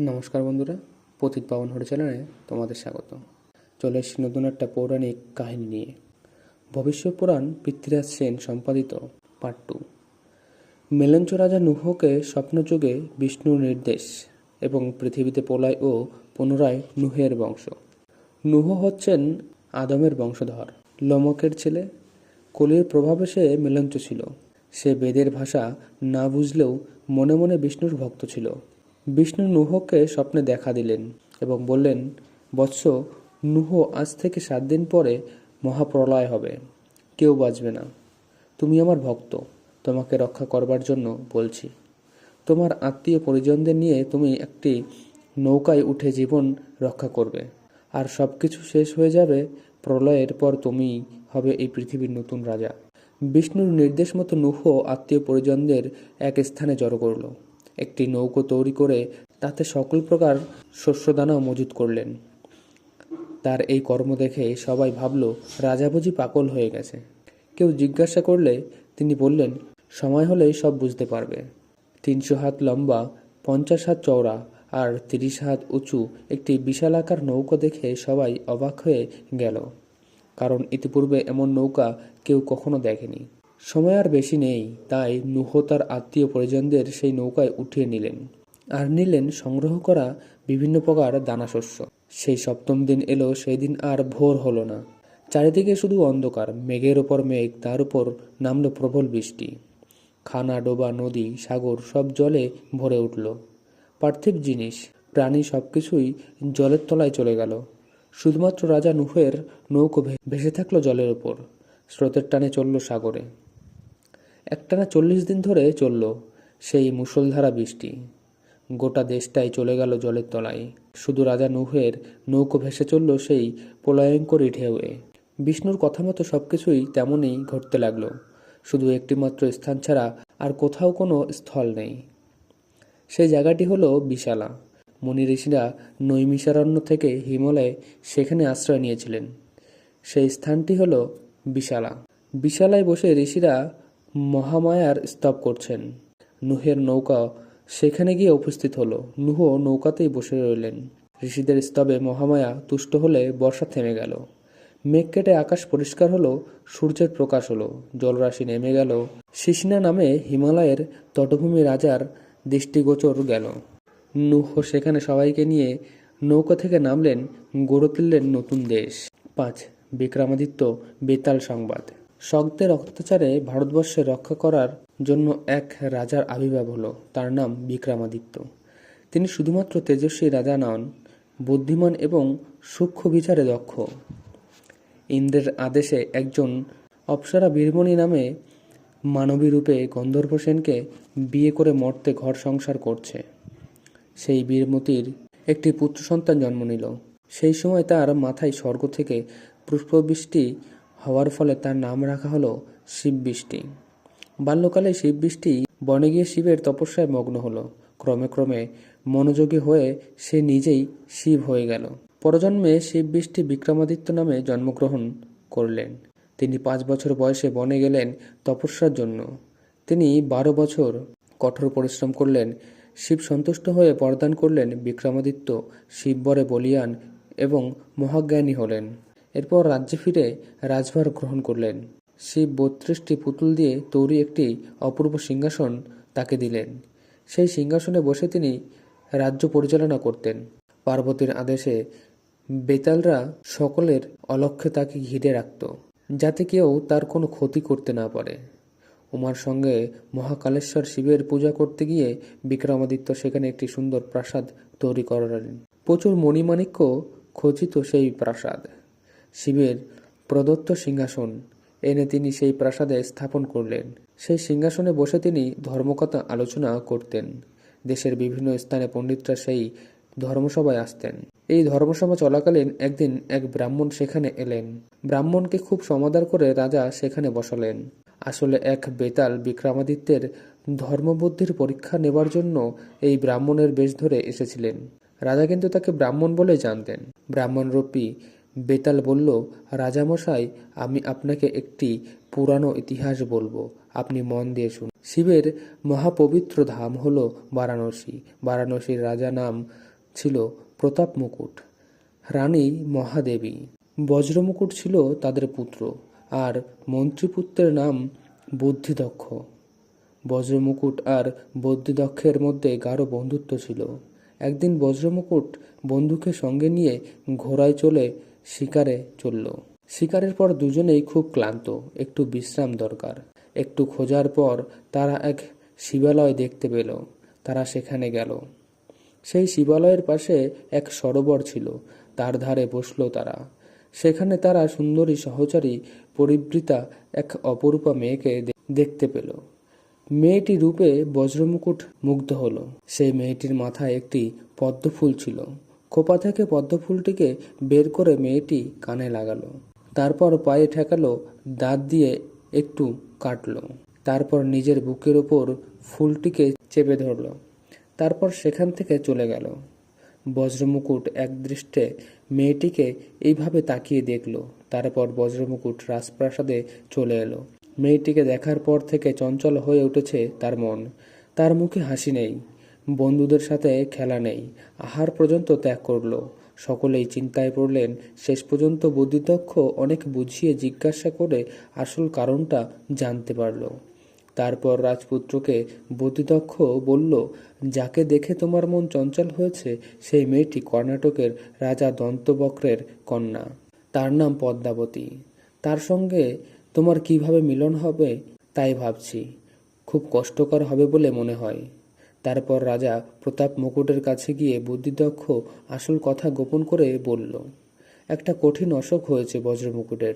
নমস্কার বন্ধুরা পতিত পাবন হরে চ্যানেলে তোমাদের স্বাগত চলে এসেছি নতুন একটা পৌরাণিক কাহিনী নিয়ে। ভবিষ্যৎ পুরাণ পৃথ্বীরাজ সেন সম্পাদিত পার্ট টু মেলঞ্চ রাজা নুহকে স্বপ্নযুগে বিষ্ণুর নির্দেশ এবং পৃথিবীতে প্রলয় ও পুনরায় নুহের বংশ। নুহ হচ্ছেন আদমের বংশধর। লমকের ছেলে। কলির প্রভাবে সে মেলঞ্চ ছিল। সে বেদের ভাষা না বুঝলেও মনে মনে বিষ্ণুর ভক্ত ছিল। বিষ্ণু নুহকে স্বপ্নে দেখা দিলেন এবং বললেন, বৎস, নুহ আজ থেকে সাত দিন পরে মহাপ্রলয় হবে। কেউ বাঁচবে না। তুমি আমার ভক্ত। তোমাকে রক্ষা করবার জন্য বলছি। তোমার আত্মীয় পরিজনদের নিয়ে তুমি একটি নৌকায় উঠে জীবন রক্ষা করবে। আর সব কিছু শেষ হয়ে যাবে, প্রলয়ের পর তুমি হবে এই পৃথিবীর নতুন রাজা। বিষ্ণুর নির্দেশ মতো নুহ আত্মীয় পরিজনদের এক স্থানে জড়ো করল। একটি নৌকো তৈরি করে তাতে সকল প্রকার শস্যদানা মজুত করলেন। তার এই কর্ম দেখে সবাই ভাবল রাজা বুঝি হয়ে গেছে। কেউ জিজ্ঞাসা করলে তিনি বললেন, সময় হলেই সব বুঝতে পারবে। তিনশো হাত লম্বা, পঞ্চাশ হাত চওড়া আর তিরিশ হাত উঁচু একটি বিশালাকার নৌকা দেখে সবাই অবাক হয়ে গেল। কারণ ইতিপূর্বে এমন নৌকা কেউ কখনো দেখেনি। সময় আর বেশি নেই, তাই নুহ তার আত্মীয় পরিজনদের সেই নৌকায় উঠিয়ে নিলেন আর নিলেন সংগ্রহ করা বিভিন্ন প্রকার দানাশস্য। সেই সপ্তম দিন এলো সেই দিন আর ভোর হলো না। চারিদিকে শুধু অন্ধকার, মেঘের ওপর মেঘ, তার উপর নামল প্রবল বৃষ্টি। খানা, ডোবা, নদী, সাগর সব জলে ভরে উঠল। পার্থিব জিনিস, প্রাণী সবকিছুই জলের তলায় চলে গেল। শুধুমাত্র রাজা নুহের নৌকো ভেসে থাকল জলের ওপর স্রোতের টানে চলল সাগরে। একটানা চল্লিশ দিন ধরে চলল সেই মুষলধারা বৃষ্টি। গোটা দেশটাই চলে গেল জলের তলায়। শুধু রাজা নুহের নৌকো ভেসে চলল সেই প্রলয়ঙ্করী ঢেউয়ে। বিষ্ণুর কথা মতো সব কিছুই তেমনই ঘটতে লাগল। শুধু একটিমাত্র স্থান ছাড়া আর কোথাও কোনো স্থল নেই। সেই জায়গাটি হলো বিশালা। মুনি ঋষিরা নৈমিষারণ্য থেকে হিমালয়ে সেখানে আশ্রয় নিয়েছিলেন। সেই স্থানটি হলো বিশালা। বিশালায় বসে ঋষিরা মহামায়ার স্তব করছেন। নুহের নৌকা সেখানে গিয়ে উপস্থিত হলো। নুহ নৌকাতেই বসে রইলেন। ঋষিদের স্তবে মহামায়া তুষ্ট হলে বর্ষা থেমে গেল। মেঘ কেটে আকাশ পরিষ্কার হলো, সূর্যের প্রকাশ হলো। জলরাশি নেমে গেল। শিশিনা নামে হিমালয়ের তটভূমি রাজার দৃষ্টিগোচর গেল। নুহ সেখানে সবাইকে নিয়ে নৌকা থেকে নামলেন, গড়ে তুললেন নতুন দেশ। পাঁচ, বিক্রমাদিত্য, বেতাল সংবাদ। শকদের অত্যাচারে ভারতবর্ষে রক্ষা করার জন্য এক রাজার আবির্ভাব হলো, তার নাম বিক্রমাদিত্য। তিনি শুধুমাত্র তেজস্বী রাজা নন, বুদ্ধিমান এবং সূক্ষ্ম বিচারে দক্ষ। ইন্দ্রের আদেশে একজন অপ্সরা বীরমণি নামে মানবী রূপে গন্ধর্ব সেনকে বিয়ে করে মর্তে ঘর সংসার করছে। সেই বীরমতির একটি পুত্র সন্তান জন্ম নিল। সেই সময় তার মাথায় স্বর্গ থেকে পুষ্পবৃষ্টি হওয়ার ফলে তার নাম রাখা হলো শিববৃষ্টি বাল্যকালে শিববৃষ্টি বনে গিয়ে শিবের তপস্যায় মগ্ন হলো। ক্রমে ক্রমে মনোযোগী হয়ে সে নিজেই শিব হয়ে গেল। পরজন্মে শিববৃষ্টি বিক্রমাদিত্য নামে জন্মগ্রহণ করলেন। তিনি পাঁচ বছর বয়সে বনে গেলেন তপস্যার জন্য। তিনি বারো বছর কঠোর পরিশ্রম করলেন, শিব সন্তুষ্ট হয়ে বরদান করলেন বিক্রমাদিত্য শিববরে বলিয়ান এবং মহাজ্ঞানী হলেন। এরপর রাজ্যে ফিরে রাজভার গ্রহণ করলেন। শিব বত্রিশটি পুতুল দিয়ে তৈরি একটি অপূর্ব সিংহাসন তাকে দিলেন। সেই সিংহাসনে বসে তিনি রাজ্য পরিচালনা করতেন। পার্বতীর আদেশে বেতালরা সকলের অলক্ষ্যে তাকে ঘিরে রাখত, যাতে কেউ তার কোনো ক্ষতি করতে না পারে। উমার সঙ্গে মহাকালেশ্বর শিবের পূজা করতে গিয়ে বিক্রমাদিত্য সেখানে একটি সুন্দর প্রাসাদ তৈরি করালেন। প্রচুর মণিমাণিক্য খচিত সেই প্রাসাদ। শিবের প্রদত্ত সিংহাসন। এনে তিনি সেই প্রাসাদে স্থাপন করলেন। সেই সিংহাসনে বসে তিনি ধর্মকথা আলোচনা করতেন। দেশের বিভিন্ন স্থানে পণ্ডিতরা সেই ধর্মসভায় আসতেন। এই ধর্মসভা চলাকালীন একদিন এক ব্রাহ্মণ সেখানে এলেন। ব্রাহ্মণকে খুব সমাদর করে রাজা সেখানে বসালেন। আসলে এক বেতাল বিক্রমাদিত্যের ধর্মবুদ্ধির পরীক্ষা নেবার জন্য এই ব্রাহ্মণের বেশ ধরে এসেছিলেন। রাজা কিন্তু তাকে ব্রাহ্মণ বলে জানতেন। ব্রাহ্মণরূপী বেতাল বলল, রাজামশাই, আমি আপনাকে একটি পুরানো ইতিহাস বলব। আপনি মন দিয়ে শুনুন। শিবের মহাপবিত্র ধাম হল বারাণসী। বারাণসীর রাজা নাম ছিল প্রতাপ মুকুট, রানী মহাদেবী। বজ্রমুকুট ছিল তাদের পুত্র আর মন্ত্রীপুত্রের নাম বুদ্ধিদক্ষ। বজ্রমুকুট আর বুদ্ধিদক্ষের মধ্যে গাঢ় বন্ধুত্ব ছিল। একদিন বজ্রমুকুট বন্ধুকে সঙ্গে নিয়ে ঘোড়ায় চলে শিকারে চলল। শিকারের পর দুজনেই খুব ক্লান্ত, একটু বিশ্রাম দরকার। একটু খোঁজার পর তারা এক শিবালয় দেখতে পেল, তারা সেখানে গেল। সেই শিবালয়ের পাশে এক সরোবর ছিল, তার ধারে বসল তারা। সেখানে তারা সুন্দরী সহচারী পরিবৃতা এক অপরূপা মেয়েকে দেখতে পেল। মেয়েটি রূপে বজ্রমুকুট মুগ্ধ হলো। সেই মেয়েটির মাথায় একটি পদ্মফুল ছিল। খোপা থেকে পদ্মফুলটিকে বের করে মেয়েটি কানে লাগালো। তারপর পায়ে ঠেকালো, দাঁত দিয়ে একটু কাটলো। তারপর নিজের বুকের ওপর ফুলটিকে চেপে ধরলো। তারপর সেখান থেকে চলে গেল। বজ্রমুকুট একদৃষ্টে মেয়েটিকে এইভাবে তাকিয়ে দেখল। তারপর বজ্রমুকুট রাজপ্রাসাদে চলে এলো। মেয়েটিকে দেখার পর থেকে চঞ্চল হয়ে উঠেছে তার মন। তার মুখে হাসি নেই। বন্ধুদের সাথে খেলা নেই। আহার পর্যন্ত ত্যাগ করল। সকলেই চিন্তায় পড়লেন, শেষ পর্যন্ত বুদ্ধিদক্ষ অনেক বুঝিয়ে জিজ্ঞাসা করে আসল কারণটা জানতে পারল। তারপর রাজপুত্রকে বুদ্ধিদক্ষ বলল, যাকে দেখে তোমার মন চঞ্চল হয়েছে, সেই মেয়েটি কর্ণাটকের রাজা দন্তবক্রের কন্যা। তার নাম পদ্মাবতী। তার সঙ্গে তোমার কীভাবে মিলন হবে, তাই ভাবছি। খুব কষ্টকর হবে বলে মনে হয়। তারপর রাজা প্রতাপ মুকুটের কাছে গিয়ে বুদ্ধিদক্ষ আসল কথা গোপন করে বলল, একটা কঠিন অসুখ হয়েছে বজ্রমুকুটের,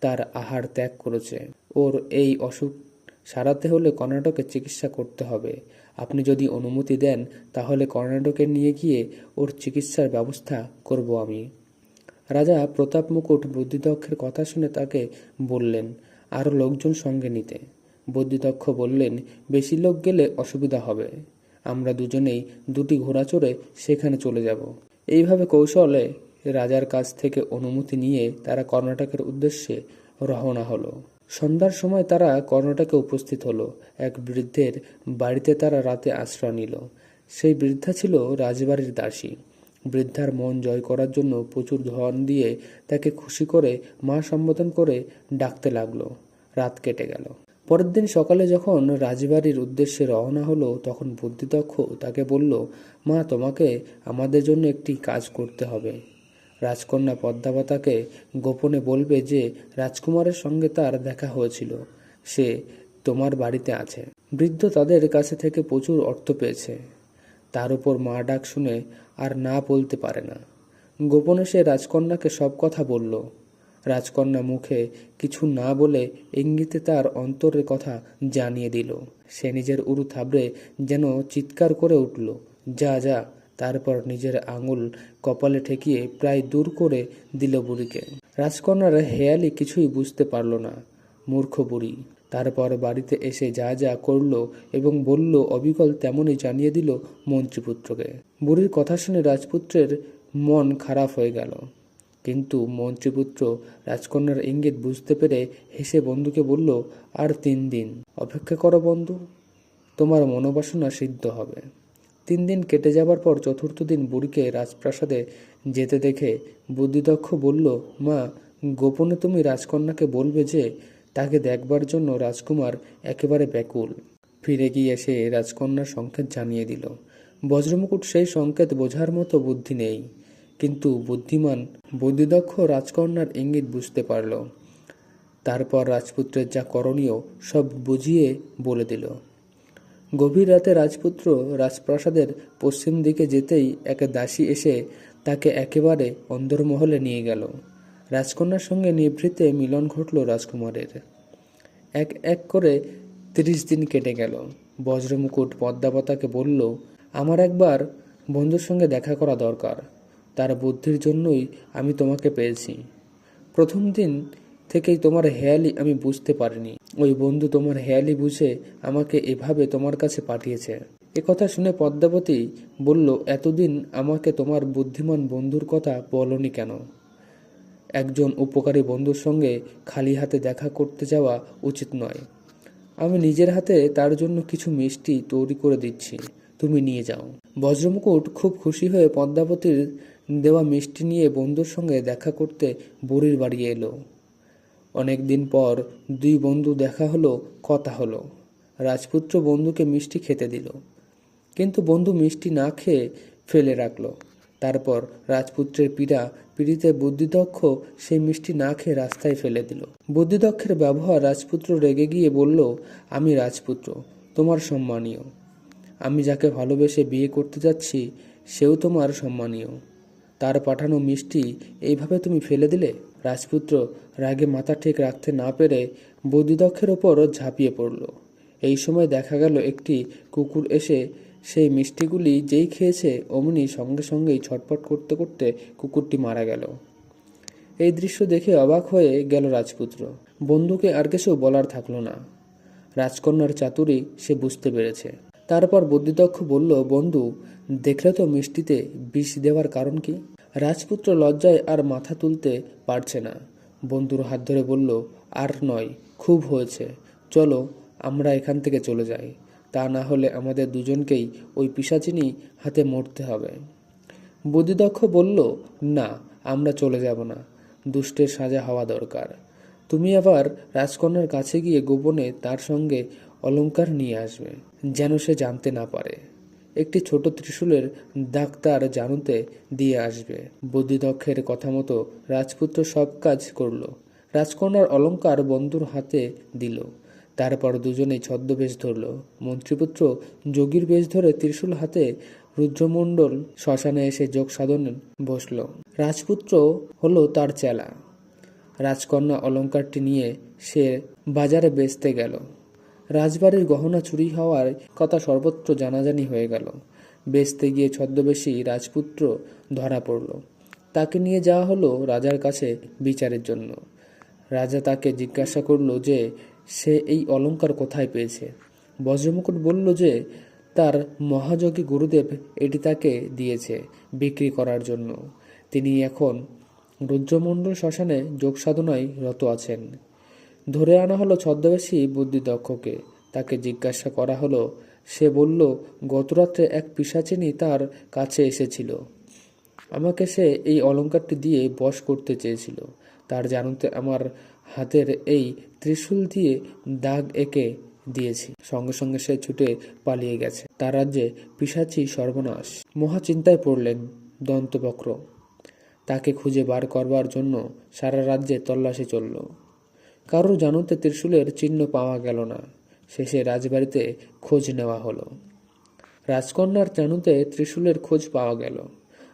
তার আহার ত্যাগ করেছে। ওর এই অসুখ সারাতে হলে কর্ণাটকে চিকিৎসা করতে হবে। আপনি যদি অনুমতি দেন, তাহলে কর্ণাটকে নিয়ে গিয়ে ওর চিকিৎসার ব্যবস্থা করব আমি। রাজা প্রতাপ মুকুট বুদ্ধিদক্ষের কথা শুনে তাকে বললেন আরও লোকজন সঙ্গে নিতে। বুদ্ধিদক্ষ বললেন, বেশি লোক গেলে অসুবিধা হবে। আমরা দুজনেই দুটি ঘোড়া চড়ে সেখানে চলে যাব। এইভাবে কৌশলে রাজার কাছ থেকে অনুমতি নিয়ে তারা কর্ণাটকের উদ্দেশ্যে রওনা হলো। সন্ধ্যার সময় তারা কর্ণাটকে উপস্থিত হলো। এক বৃদ্ধের বাড়িতে তারা রাতে আশ্রয় নিল। সেই বৃদ্ধা ছিল রাজবাড়ির দাসী। বৃদ্ধার মন জয় করার জন্য প্রচুর ধন দিয়ে তাকে খুশি করে মা সম্বোধন করে ডাকতে লাগল। রাত কেটে গেল। পরের দিন সকালে যখন রাজবাড়ির উদ্দেশ্যে রওনা হলো, তখন বুদ্ধিদক্ষ তাকে বলল, মা, তোমাকে আমাদের জন্য একটি কাজ করতে হবে। রাজকন্যা পদ্মাবতাকে গোপনে বলবে যে, রাজকুমারের সঙ্গে তার দেখা হয়েছিল। সে তোমার বাড়িতে আছে। বৃদ্ধ তাদের কাছে থেকে প্রচুর অর্থ পেয়েছে। তার উপর মা ডাক শুনে আর না বলতে পারে না। গোপনে সে রাজকন্যাকে সব কথা বলল। রাজকন্যা মুখে কিছু না বলে ইঙ্গিতে তার অন্তরের কথা জানিয়ে দিল। সে নিজের উরু থাবড়ে যেন চিৎকার করে উঠল। যা যা। তারপর নিজের আঙুল কপালে ঠেকিয়ে প্রায় দূর করে দিল বুড়িকে। রাজকন্যার হেয়ালি কিছুই বুঝতে পারল না। মূর্খ বুড়ি। তারপর বাড়িতে এসে যা যা করল এবং বলল অবিকল তেমনই জানিয়ে দিল মন্ত্রীপুত্রকে। বুড়ির কথা শুনে রাজপুত্রের মন খারাপ হয়ে গেল। কিন্তু মন্ত্রীপুত্র রাজকন্যার ইঙ্গিত বুঝতে পেরে হেসে বন্ধুকে বলল, আর তিন দিন। অপেক্ষা করো বন্ধু, তোমার মনোবাসনা সিদ্ধ হবে। তিন দিন কেটে যাবার পর চতুর্থ দিন বুড়িকে রাজপ্রাসাদে যেতে দেখে বুদ্ধিদক্ষ বলল, মা, গোপনে তুমি রাজকন্যাকে বলবে যে, তাকে দেখবার জন্য রাজকুমার একেবারে ব্যাকুল। ফিরে গিয়ে সে রাজকন্যার সংকেত জানিয়ে দিল। বজ্রমুকুট সেই সংকেত বোঝার মতো বুদ্ধি নেই। কিন্তু বুদ্ধিমান বুদ্ধিদক্ষ রাজকন্যার ইঙ্গিত বুঝতে পারল। তারপর রাজপুত্রের যা করণীয়, সব বুঝিয়ে বলে দিল। গভীর রাতে রাজপুত্র রাজপ্রাসাদের পশ্চিম দিকে যেতেই এক দাসী এসে তাকে একেবারে অন্দরমহলে নিয়ে গেল। রাজকন্যার সঙ্গে নিভৃতে মিলন ঘটল রাজকুমারের। এক এক করে তিরিশ দিন কেটে গেল। বজ্রমুকুট পদ্মাবতাকে বলল, আমার একবার বন্ধুর সঙ্গে দেখা করা দরকার। তার বুদ্ধির জন্যই আমি তোমাকে পেয়েছি। প্রথম দিন থেকেই তোমার হেয়ালি আমি বুঝতে পারিনি। ওই বন্ধু তোমার হেয়ালি বুঝে আমাকে এভাবে তোমার কাছে পাঠিয়েছে। কথা শুনে পদ্মাবতী বলল, এতদিন আমাকে তোমার বুদ্ধিমান বন্ধুর কথা বলনি কেন? একজন উপকারী বন্ধুর সঙ্গে খালি হাতে দেখা করতে যাওয়া উচিত নয়। আমি নিজের হাতে তার জন্য কিছু মিষ্টি তৈরি করে দিচ্ছি। তুমি নিয়ে যাও। বজ্রমুকুট খুব খুশি হয়ে পদ্মাবতীর দেওয়া মিষ্টি নিয়ে বন্ধুর সঙ্গে দেখা করতে বুড়ির বাড়ি এলো। অনেক দিন পর দুই বন্ধু দেখা হলো, কথা হলো। রাজপুত্র বন্ধুকে মিষ্টি খেতে দিল। কিন্তু বন্ধু মিষ্টি না খেয়ে ফেলে রাখল। তারপর রাজপুত্রের পীড়া, পীড়িতে বুদ্ধিদক্ষ, সেই মিষ্টি না খেয়ে রাস্তায় ফেলে দিল। বুদ্ধিদক্ষের ব্যবহার রাজপুত্র রেগে গিয়ে বলল, আমি রাজপুত্র, তোমার সম্মানীয়। আমি যাকে ভালোবেসে বিয়ে করতে যাচ্ছি, সেও তোমার সম্মানীয়। তার পাঠানো মিষ্টি এইভাবে তুমি ফেলে দিলে? রাজপুত্র রাগে মাথা ঠিক রাখতে না পেরে বুদ্ধিদক্ষের ওপর ঝাঁপিয়ে পড়ল। এই সময় দেখা গেল একটি কুকুর এসে সেই মিষ্টিগুলি যেই খেয়েছে অমনি সঙ্গে সঙ্গেই ছটপট করতে করতে কুকুরটি মারা গেল। এই দৃশ্য দেখে অবাক হয়ে গেল রাজপুত্র। বন্ধুকে আর কিছু বলার থাকল না। রাজকন্যার চাতুরি সে বুঝতে পেরেছে। তারপর বুদ্ধিদক্ষ বলল, বন্ধু দেখলে তো মিষ্টিতে বিষ দেওয়ার কারণ কি? রাজপুত্র লজ্জায় আর মাথা তুলতে পারছে না। বন্ধুর হাত ধরে বলল, আর নয়, খুব হয়েছে। চলো, আমরা এখান থেকে চলে যাই। তা না হলে আমাদের দুজনকেই ওই পিসাচিনি হাতে মরতে হবে। বুদ্ধিদক্ষ বলল, না, আমরা চলে যাব না। দুষ্টের সাজা হওয়া দরকার। তুমি আবার রাজকন্যার কাছে গিয়ে গোপনে তার সঙ্গে অলংকার নিয়ে আসবে, যেন সে জানতে না পারে। একটি ছোট ত্রিশূলের দাগ তার জানুতে দিয়ে আসবে। বুদ্ধিদক্ষের কথা মতো রাজপুত্র সব কাজ করল। রাজকন্যার অলঙ্কার বন্ধুর হাতে দিল। তারপর দুজনেই ছদ্মবেশ ধরল। মন্ত্রীপুত্র যোগীর বেশ ধরে ত্রিশূল হাতে রুদ্রমণ্ডল শ্মশানে এসে যোগ সাধনে বসল। রাজপুত্র হলো তার চেলা। রাজকন্যা অলঙ্কারটি নিয়ে সে বাজারে বেচতে গেল। রাজবাড়ির গহনা চুরি হওয়ার কথা সর্বত্র জানাজানি হয়ে গেল। বেচতে গিয়ে ছদ্মবেশী রাজপুত্র ধরা পড়ল। তাকে নিয়ে যাওয়া হলো রাজার কাছে বিচারের জন্য। রাজা তাকে জিজ্ঞাসা করল যে, সে এই অলংকার কোথায় পেয়েছে? বজ্রমুকুট বলল যে, তার মহাযোগী গুরুদেব এটি তাকে দিয়েছে বিক্রি করার জন্য। তিনি এখন রুদ্রমণ্ডল শ্মশানে যোগ সাধনায় রত আছেন। ধরে আনা হলো ছদ্মবেশী বুদ্ধিদক্ষকে। তাকে জিজ্ঞাসা করা হলো, সে বলল গতরাত্রে এক পিসাচিনী তার কাছে এসেছিল। আমাকে সে এই অলঙ্কারটি দিয়ে বশ করতে চেয়েছিল। তার জানতে আমার হাতের এই ত্রিশূল দিয়ে দাগ এঁকে দিয়েছি। সঙ্গে সঙ্গে সে ছুটে পালিয়ে গেছে। তার রাজ্যে পিসাচি সর্বনাশ। মহা চিন্তায় পড়লেন দন্তবক্র। তাকে খুঁজে বার করবার জন্য সারা রাজ্যে তল্লাশি চলল। কারোর জানুতে ত্রিশূলের চিহ্ন পাওয়া গেল না। শেষে রাজবাড়িতে খোঁজ নেওয়া হলো। রাজকন্যার জানুতে ত্রিশূলের খোঁজ পাওয়া গেল।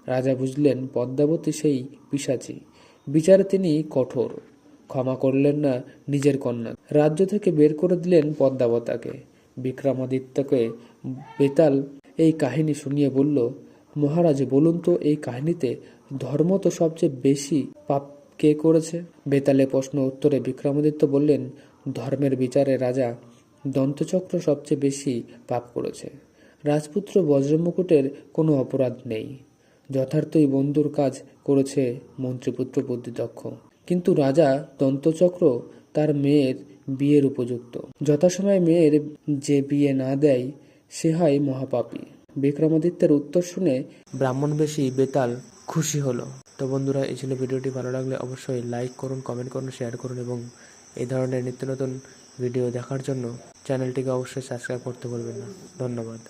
রাজা বুঝলেন পদ্মাবতী সেই পিসাচি। বিচারে তিনি কঠোর। ক্ষমা করলেন না নিজের কন্যা। রাজ্য থেকে বের করে দিলেন পদ্মাবতাকে। বিক্রমাদিত্যকে বেতাল এই কাহিনী শুনিয়ে বলল, মহারাজ, বলুন তো এই কাহিনীতে ধর্ম তো সবচেয়ে বেশি পাপ কে করেছে? বেতালে প্রশ্ন উত্তরে বিক্রমাদিত্য বললেন, ধর্মের বিচারে রাজা দন্তচক্র সবচেয়ে বেশি পাপ করেছে। রাজপুত্র বজ্রমুকুটের কোনো অপরাধ নেই। যথার্থই বন্ধুর কাজ করেছে মন্ত্রীপুত্র বুদ্ধিদক্ষ কিন্তু রাজা দন্তচক্র তার মেয়ের বিয়ের উপযুক্ত। যথাসময়ে মেয়ের যে বিয়ে না দেয়, সে হয় মহাপাপী। বিক্রমাদিত্যের উত্তর শুনে ব্রাহ্মণবেশী বেতাল খুশি হলো। তো বন্ধুরা, এই ছিল ভিডিওটি। ভালো লাগলে অবশ্যই লাইক করুন কমেন্ট করুন শেয়ার করুন এবং এই ধরনের নিত্য নতুন ভিডিও দেখার জন্য চ্যানেলটিকে অবশ্যই সাবস্ক্রাইব করতে বলবেন না। ধন্যবাদ।